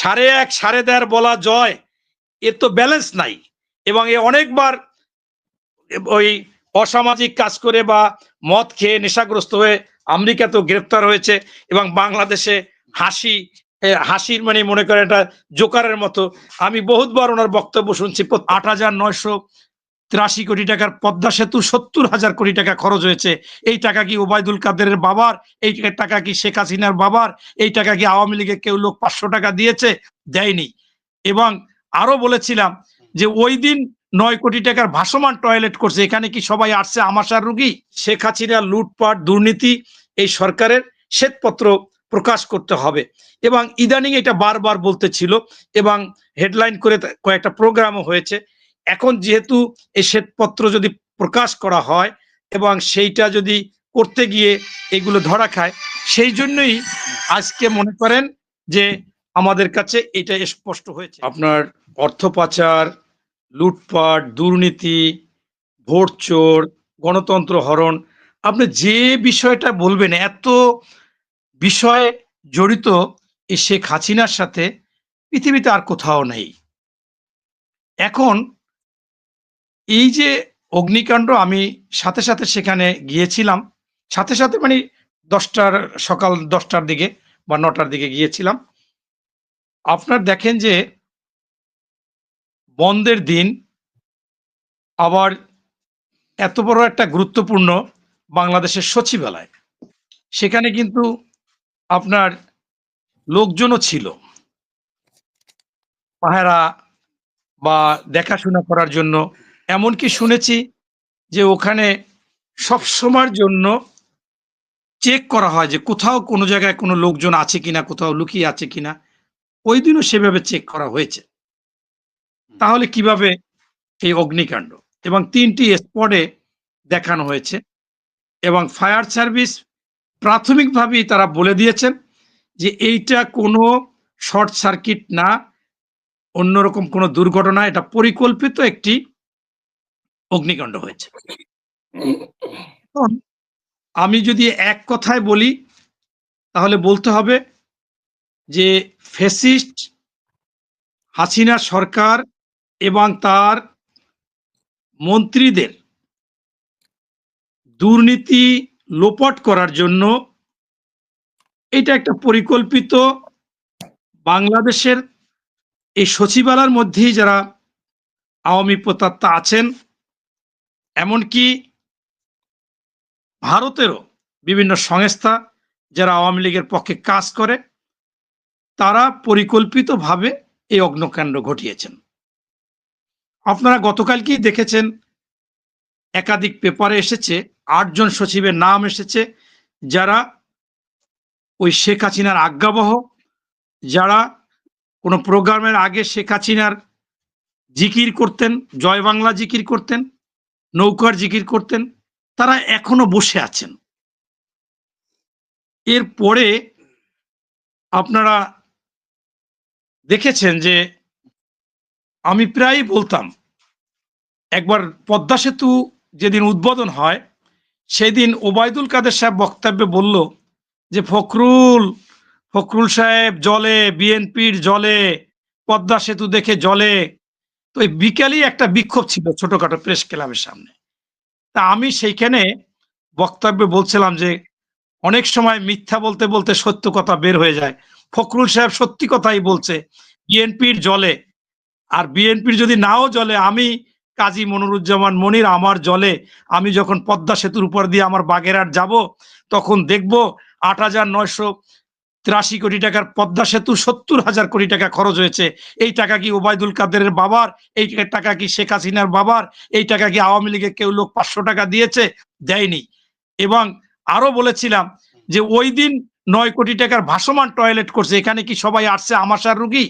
সাড়ে এক, সাড়ে দেড় বলা জয় এর তো ব্যালেন্স নাই। এবং এ অনেকবার ওই অসামাজিক কাজ করে বা মদ খেয়ে নেশাগ্রস্ত হয়ে আমেরিকাতেও গ্রেপ্তার হয়েছে এবং বাংলাদেশে হাসি হাসির মানে মনে করেন এটা জোকারের মতো। আমি বহুতবার ওনার বক্তব্য শুনছি, আট হাজার নয়শো তিরাশি কোটি টাকার পদ্মা সেতু, সত্তর হাজার কোটি টাকা খরচ হয়েছে। এই টাকা কি ওবায়দুল কাদেরের বাবার? এই টাকা কি শেখ হাসিনার বাবার? এই টাকা কি আওয়ামী লীগের কেউ লোক পাঁচশো টাকা দিয়েছে? দেয়নি। এবং আরও বলেছিলাম যে ওই দিন নয় কোটি টাকার ভাসমান টয়লেট করছে। এখানে কি সবাই আসছে আমাশার রুগী? শেখ হাসিনা লুটপাট, দুর্নীতি এই সরকারের শ্বেতপত্র প্রকাশ করতে হবে। এবং ইদানিং এটা বারবার বলতে ছিল এবং হেডলাইন করে কয়েকটা প্রোগ্রামও হয়েছে। এখন যেহেতু এই শ্বেতপত্র যদি প্রকাশ করা হয় এবং সেইটা যদি করতে গিয়ে এগুলো ধরা খায়, সেই জন্যই আজকে মনে করেন যে আমাদের কাছে এটা স্পষ্ট হয়েছে। আপনার অর্থ পাচার লুটপাট, দুর্নীতি ভোট চোর গণতন্ত্র হরণ, আপনি যে বিষয়টা বলবেন, এত বিষয় জড়িত এই শেখ হাসিনার সাথে পৃথিবীতে আর কোথাও নেই। এখন এই যে অগ্নিকাণ্ড আমি সাথে সাথে সেখানে গিয়েছিলাম, সাথে সাথে মানে দশটার সকাল দশটার দিকে বা নটার দিকে গিয়েছিলাম। আপনার দেখেন যে বন্ধের দিন আবার এত বড় একটা গুরুত্বপূর্ণ বাংলাদেশের সচিবালয়। সেখানে কিন্তু আপনার লোকজনও ছিল। পাহারা বা দেখাশোনা করার জন্য এমনকি শুনেছি যে ওখানে সব সময়ের জন্য চেক করা হয় যে কোথাও কোনো জায়গায় কোনো লোকজন আছে কিনা, কোথাও লুকিয়ে আছে কিনা। ওই দিনও সেভাবে চেক করা হয়েছে। তাহলে কীভাবে এই অগ্নিকাণ্ড? এবং তিনটি স্পটে দেখানো হয়েছে। এবং ফায়ার সার্ভিস প্রাথমিকভাবেই তারা বলে দিয়েছেন যে এইটা কোনো শর্ট সার্কিট না, অন্যরকম কোনো দুর্ঘটনা, এটা পরিকল্পিত একটি অগ্নিকাণ্ড হয়েছে। আমি যদি এক কথায় বলি, তাহলে বলতে হবে যে ফেসিস্ট হাসিনা সরকার এবং তার মন্ত্রীদের দুর্নীতি লোপট করার জন্য এটা একটা পরিকল্পিত বাংলাদেশের এই সচিবালয়ের মধ্যেই যারা আওয়ামী প্রতাত্তা আছেন এমনকি ভারতেরও বিভিন্ন সংস্থা যারা আওয়ামী লীগের পক্ষে কাজ করে, তারা পরিকল্পিতভাবে এই অগ্নকাণ্ড ঘটিয়েছেন। আপনারা গতকালকেই দেখেছেন, একাধিক পেপারে এসেছে, আটজন সচিবের নাম এসেছে, যারা ওই শেখ হাসিনার আজ্ঞাবহ, যারা কোনো প্রোগ্রামের আগে শেখ হাসিনার জিকির করতেন, জয় বাংলা জিকির করতেন নৌকার জিকির করতেন, তারা এখনও বসে আছেন। এরপরে আপনারা দেখেছেন যে আমি প্রায় বলতাম, একবার পদ্মা সেতু যেদিন উদ্বোধন হয়, সেদিন ওবায়দুল কাদের সাহেব বক্তব্যে বলল যে, ফখরুল ফখরুল সাহেব জলে, বিএনপির জলে, পদ্মা সেতু দেখে জলে তো এই বিকালই একটা বিক্ষোভ ছিল ছোটখাটো প্রেস ক্লাবের সামনে। তা আমি সেইখানে বক্তব্যে বলছিলাম যে, অনেক সময় মিথ্যা বলতে বলতে সত্য কথা বের হয়ে যায়। ফখরুল সাহেব সত্যি কথাই বলছে, বিএনপির জলে, আর বিএনপির যদি নাও জলে, আমি কাজী মনিরুজ্জামান মনির আমার জলে, আমি যখন পদ্মা সেতুর উপর দিয়ে আমার বাগেরহাট যাব, তখন দেখব আট হাজার নয়শো তিরাশি কোটি টাকার পদ্মা সেতু, সত্তর হাজার কোটি টাকা খরচ হয়েছে। এই টাকা কি ওবায়দুল কাদেরের বাবার? এই টাকা কি শেখ হাসিনার বাবার? এই টাকা কি আওয়ামী লীগের কেউ লোক পাঁচশো টাকা দিয়েছে? দেয়নি। এবং আরও বলেছিলাম যে ওই দিন নয় কোটি টাকার ভাসমান টয়লেট করছে। এখানে কি সবাই আসছে আমাশার রুগী?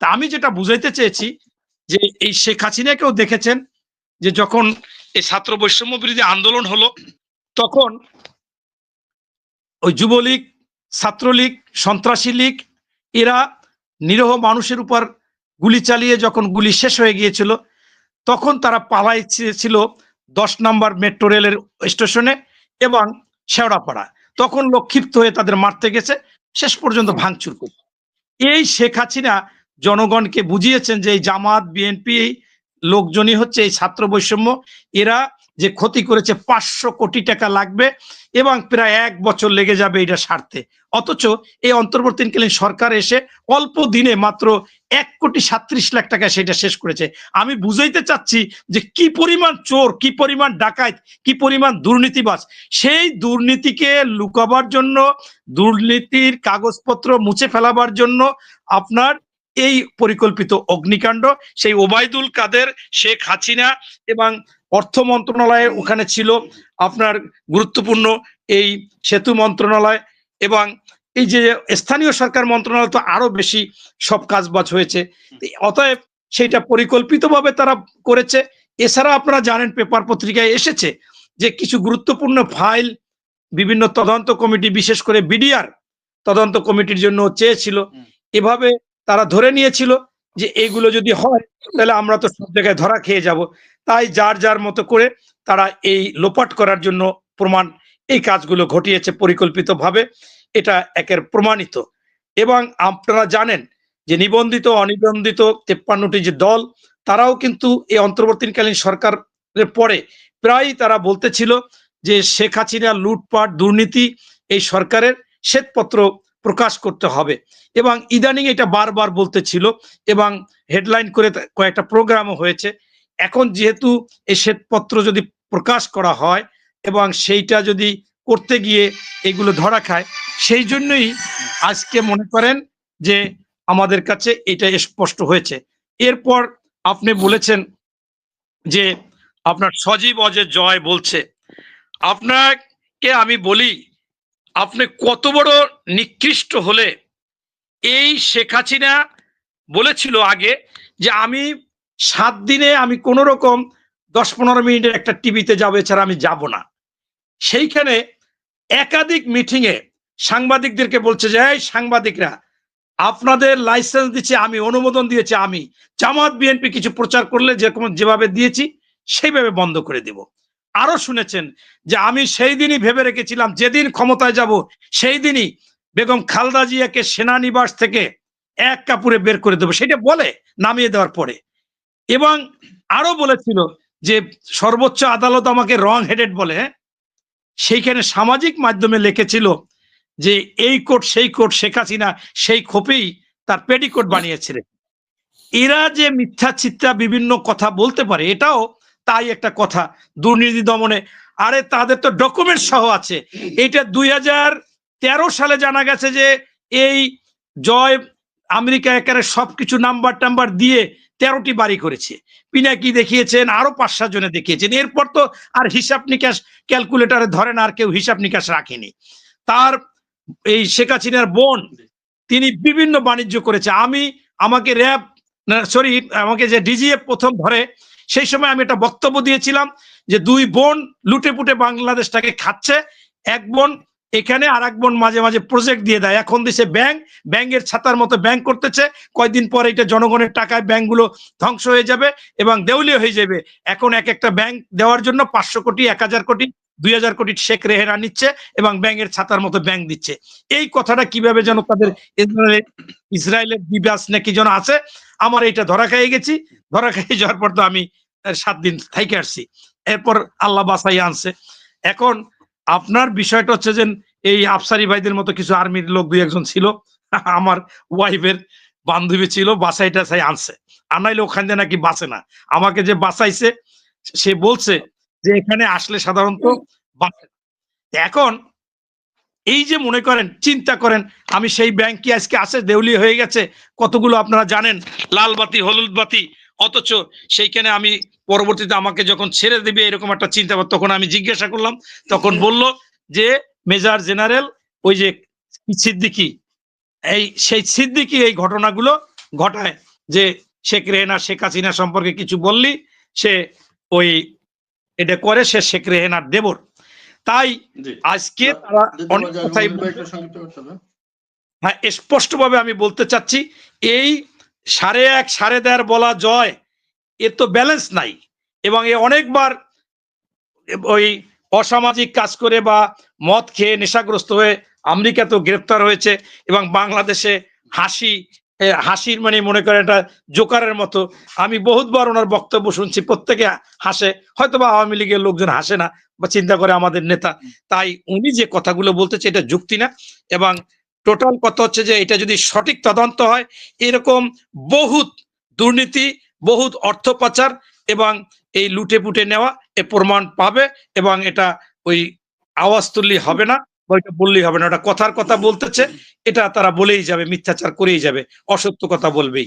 তা আমি যেটা বুঝাইতে চেয়েছি যে এই শেখ হাসিনাকেও দেখেছেন যে যখন এই ছাত্র বৈষম্য বিরোধী আন্দোলন হলো, তখন ওই যুবলীগ ছাত্রলীগ, সন্ত্রাসী লীগ, এরা নিরহ মানুষের উপর গুলি চালিয়ে যখন গুলি শেষ হয়ে গিয়েছিল, তখন তারা পালাইছিল দশ নম্বর মেট্রো রেলের স্টেশনে এবং শেওড়াপাড়া। তখন লোক ক্ষিপ্ত হয়ে তাদের মারতে গেছে, শেষ পর্যন্ত ভাঙচুর করছে এই শেখ হাসিনা জনগণকে বুঝিয়েছেন যে এই জামাত, বিএনপি লোকজনই হচ্ছে এই ছাত্র বৈষম্য। এরা যে ক্ষতি করেছে পাঁচশো কোটি টাকা লাগবে এবং প্রায় এক বছর লেগে যাবে এটা সারতে। অথচ এই অন্তর্বর্তীকালীন সরকার এসে অল্প দিনে মাত্র এক কোটি সাত্রিশ লাখ টাকা সেটা শেষ করেছে। আমি বুঝাইতে চাচ্ছি যে কি পরিমাণ চোর, কি পরিমাণ ডাকাত, কি পরিমাণ দুর্নীতিবাজ, সেই দুর্নীতিকে লুকাবার জন্য, দুর্নীতির কাগজপত্র মুছে ফেলাবার জন্য আপনার এই পরিকল্পিত অগ্নিকাণ্ড সেই ওবায়দুল কাদের শেখ হাসিনা এবং অর্থ মন্ত্রণালয়ের ওখানে ছিল আপনার গুরুত্বপূর্ণ এই সেতু মন্ত্রণালয় এবং এই যে স্থানীয় সরকার মন্ত্রণালয় তো আরও বেশি সব কাজবাজ হয়েছে। অতএব সেইটা পরিকল্পিতভাবে তারা করেছে। এছাড়া আপনারা জানেন পেপার পত্রিকায় এসেছে যে কিছু গুরুত্বপূর্ণ ফাইল বিভিন্ন তদন্ত কমিটি বিশেষ করে বিডিআর তদন্ত কমিটির জন্য চেয়েছিল। এভাবে তারা ধরে নিয়েছিল যে এইগুলো যদি হয়, তাহলে আমরা তো সব জায়গায় ধরা খেয়ে যাব। তাই যার যার মতো করে তারা এই লোপাট করার জন্য প্রমাণ এই কাজগুলো ঘটিয়েছে পরিকল্পিতভাবে। এটা একের প্রমাণিত। এবং আপনারা জানেন যে নিবন্ধিত, অনিবন্ধিত তেপ্পান্নটি যে দল, তারাও কিন্তু এই অন্তর্বর্তীকালীন সরকারের পরে প্রায় তারা বলতেছিল যে শেখ হাসিনা লুটপাট, দুর্নীতি এই সরকারের শ্বেতপত্র প্রকাশ করতে হবে। এবং ইদানিং এটা বারবার বলতেছিল এবং হেডলাইন করে কয়েকটা প্রোগ্রামও হয়েছে। এখন যেহেতু এই শ্বেতপত্র যদি প্রকাশ করা হয় এবং সেইটা যদি করতে গিয়ে এগুলো ধরা খায়, সেই জন্যই আজকে মনে করেন যে আমাদের কাছে এটা স্পষ্ট হয়েছে। এরপর আপনি বলেছেন যে আপনার সজীব অজয় জয় বলছে। আপনাকে আমি বলি আপনি কত বড় নিকৃষ্ট হলে, এই শেখ হাসিনা বলেছিল আগে যে আমি সাত দিনে আমি কোন রকম দশ পনেরো মিনিটের একটা টিভিতে যাব, এছাড়া আমি যাব না। সেইখানে একাধিক মিটিং এ সাংবাদিকদেরকে বলছে যে, এই সাংবাদিকরা, আপনাদের লাইসেন্স দিচ্ছে আমি, অনুমোদন দিয়েছি আমি। জামাত, বিএনপি কিছু প্রচার করলে যেরকম যেভাবে দিয়েছি, সেইভাবে বন্ধ করে দেব। আরও শুনেছেন যে আমি সেই দিনই ভেবে রেখেছিলাম, যেদিন ক্ষমতায় যাব সেই দিনই বেগম খালদা জিয়াকে সেনানিবাস থেকে এক কাপুরে বের করে দেবো। সেটা বলে নামিয়ে দেওয়ার পরে। এবং আরও বলেছিল যে সর্বোচ্চ আদালত আমাকে রং হেডেড বলে হ্যাঁ? সেইখানে সামাজিক মাধ্যমে লিখেছিল যে এই কোর্ট, সেই কোর্ট, শেখ হাসিনা সেই খোপেই তার পেডিকোট বানিয়েছিলেন। এরা যে মিথ্যা চিত্রা বিভিন্ন কথা বলতে পারে, এটাও তাই একটা কথা, দুর্নীতি দমনে। আরে তাদের তো ডকুমেন্ট সহ আছে। এটা দুই সালে জানা গেছে যে এই জয় আমেরিকা একারে সবকিছু নাম্বার টাম্বার দিয়ে তেরোটি বাড়ি করেছে। পিনাকি দেখিয়েছেন, আরও পাঁচ সাত জনে দেখিয়েছেন। এরপর তো আর হিসাব নিকাশ ক্যালকুলেটারে ধরেন আর কেউ হিসাব নিকাশ রাখেনি। তার এই শেখ হাসিনার বোন, তিনি বিভিন্ন বাণিজ্য করেছে। আমি, আমাকে র্যাব সরি আমাকে যে ডিজিএফ প্রথম ধরে সেই সময় আমি একটা বক্তব্য দিয়েছিলাম যে দুই বোন লুটে পুটে বাংলাদেশটাকে খাচ্ছে। এক বোন এখানে আর এক বোন মাঝে মাঝে প্রজেক্ট দিয়ে দেয়। এখন দিছে ব্যাংক ব্যাংকের ছাতার মতো ব্যাংক করতেছে। কয়দিন পরে এটা জনগণের টাকায় ব্যাংকগুলো ধ্বংস হয়ে যাবে এবং দেউলিয়া হয়ে যাবে। এখন এক একটা ব্যাংক দেওয়ার জন্য পাঁচশো কোটি, এক হাজার কোটি, দুই হাজার কোটি শেখ রেহেরা নিচ্ছে এবং ব্যাংকের ছাতার মতো ব্যাংক দিচ্ছে। এই কথাটা কীভাবে যেন তাদের ইসরায়েলের ইসরায়েলের বিবাস নাকি যেন আছে আমার এটা ধরা খেয়ে গেছি, ধরা খেয়ে যাওয়ার পর তো আমি সাত দিন থাইকে আসছি। এরপর আল্লাহ বাসাই আনছে। এখন আপনার বিষয়টা হচ্ছে যে, এই আফসারি ভাইদের মতো কিছু আর্মির লোক দুই একজন ছিল, আমার ওয়াইফের বান্ধবী ছিল বাসাই টাসাই আনছে। আনাইলে ওখান দিয়ে নাকি বাঁচে না। আমাকে যে বাঁচাইছে, সে বলছে যে, এখানে আসলে সাধারণত এখন এই যে মনে করেন, চিন্তা করেন, আমি সেই ব্যাংক কি আজকে আছে দেউলি হয়ে গেছে? কতগুলো আপনারা জানেন? লাল বাতি, হলুদ বাতি, অথচ সেইখানে আমি পরবর্তীতে আমাকে যখন ছেড়ে দেবে এরকম একটা চিন্তা তখন আমি জিজ্ঞাসা করলাম, তখন বলল যে, মেজর জেনারেল, ওই যে সিদ্দিকি, এই সেই সিদ্দিকি এই ঘটনাগুলো ঘটায়, যে শেখ রেহেনা, শেখ হাসিনা সম্পর্কে কিছু বললি, সে ওই এটা করে, সে শেখ রেহেনার দেবর। তাই আজকে তারা অনেক কথাই। হ্যাঁ স্পষ্টভাবে আমি বলতে চাচ্ছি এই সাড়ে এক সাড়ে দেড় বলা জয় এর তো ব্যালেন্স নাই। এবং এ অনেকবার ওই অসামাজিক কাজ করে বা মদ খেয়ে নেশাগ্রস্ত হয়ে আমেরিকাতেও গ্রেপ্তার হয়েছে এবং বাংলাদেশে হাসি হাসির মানে মনে করেন এটা জোকারের মতো। আমি বহুতবার ওনার বক্তব্য শুনছি প্রত্যেকে হাসে। হয়তো বা আওয়ামী লীগের লোকজন হাসে না বা চিন্তা করে আমাদের নেতা। তাই উনি যে কথাগুলো বলতেছে এটা যুক্তি না এবং টোটাল কথা হচ্ছে যে এটা যদি সঠিক তদন্ত হয় এরকম বহুত দুর্নীতি বহুত অর্থ পাচার এবং এই লুটে পুটে নেওয়া এ প্রমাণ পাবে এবং এটা ওই আওয়াজ তুললেই হবে না বা ওইটা বললেই হবে না। ওটা কথার কথা বলতেছে এটা তারা বলেই যাবে মিথ্যাচার করেই যাবে অসত্য কথা বলবেই।